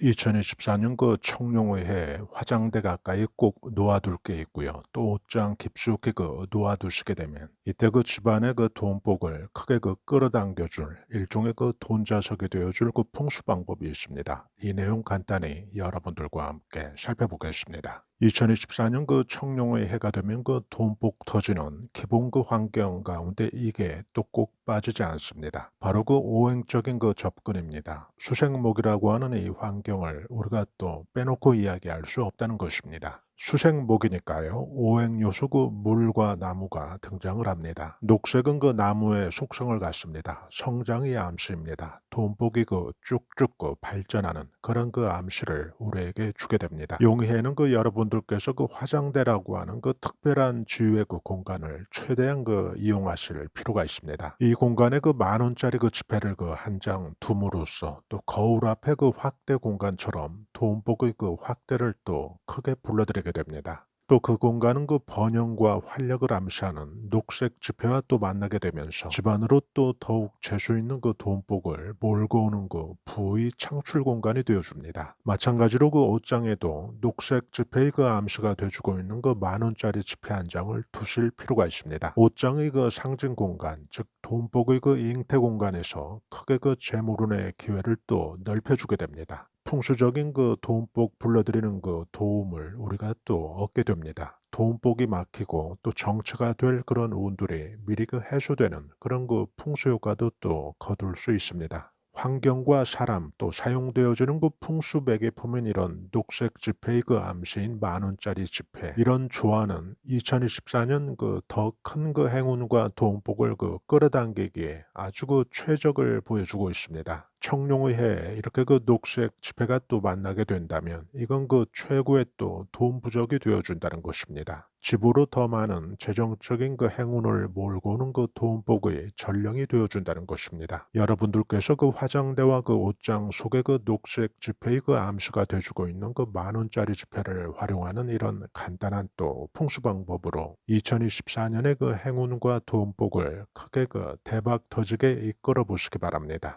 2024년 그 청룡의회 화장대 가까이 꼭 놓아둘 게 있고요. 또 옷장 깊숙이 그 놓아두시게 되면 이때 그 집안의 그 돈복을 크게 그 끌어당겨줄 일종의 그 돈자석이 되어줄 그 풍수 방법이 있습니다. 이 내용 간단히 여러분들과 함께 살펴보겠습니다. 2024년 그 청룡의 해가 되면 그 돈복 터지는 기본 그 환경 가운데 이게 또 꼭 빠지지 않습니다. 바로 그 오행적인 그 접근입니다. 수생목이라고 하는 이 환경을 우리가 또 빼놓고 이야기할 수 없다는 것입니다. 수생목이니까요. 오행 요소 그 물과 나무가 등장을 합니다. 녹색은 그 나무의 속성을 갖습니다. 성장의 암시입니다. 돈복이 그 쭉쭉 그 발전하는 그런 그 암시를 우리에게 주게 됩니다. 용해는 그 여러분들께서 그 화장대라고 하는 그 특별한 지유의 그 공간을 최대한 그 이용하실 필요가 있습니다. 이 공간에 그 만 원짜리 그 지폐를 그 한 장 둠으로써 또 거울 앞에 그 확대 공간처럼 돈복의 그 확대를 또 크게 불러들이게 됩니다. 또 그 공간은 그 번영과 활력을 암시하는 녹색 지폐와 또 만나게 되면서 집안으로 또 더욱 재수 있는 그 돈복을 몰고 오는 그 부의 창출 공간이 되어줍니다. 마찬가지로 그 옷장에도 녹색 지폐의 그 암시가 돼주고 있는 그 만 원짜리 지폐 한 장을 두실 필요가 있습니다. 옷장의 그 상징 공간, 즉 돈복의 그 잉태 공간에서 크게 그 재물운의 기회를 또 넓혀주게 됩니다. 풍수적인 그 돈복 불러들이는 그 도움을 우리가 또 얻게 됩니다. 돈복이 막히고 또 정체가 될 그런 운들이 미리 그 해소되는 그런 그 풍수 효과도 또 거둘 수 있습니다. 환경과 사람 또 사용되어지는 그 풍수 매개품인 이런 녹색 지폐의 그 암시인 만 원짜리 지폐 이런 조화는 2024년 그 더 큰 그 행운과 돈복을 그 끌어당기기에 아주 그 최적을 보여주고 있습니다. 청룡의 해 이렇게 그 녹색 지폐가 또 만나게 된다면 이건 그 최고의 또 돈 부적이 되어준다는 것입니다. 집으로 더 많은 재정적인 그 행운을 몰고 오는 그 돈복의 전령이 되어준다는 것입니다. 여러분들께서 그 화장대와 그 옷장 속에 그 녹색 지폐의 그 암수가 돼주고 있는 그 만원짜리 지폐를 활용하는 이런 간단한 또 풍수 방법으로 2024년의 그 행운과 돈복을 크게 그 대박 터지게 이끌어 보시기 바랍니다.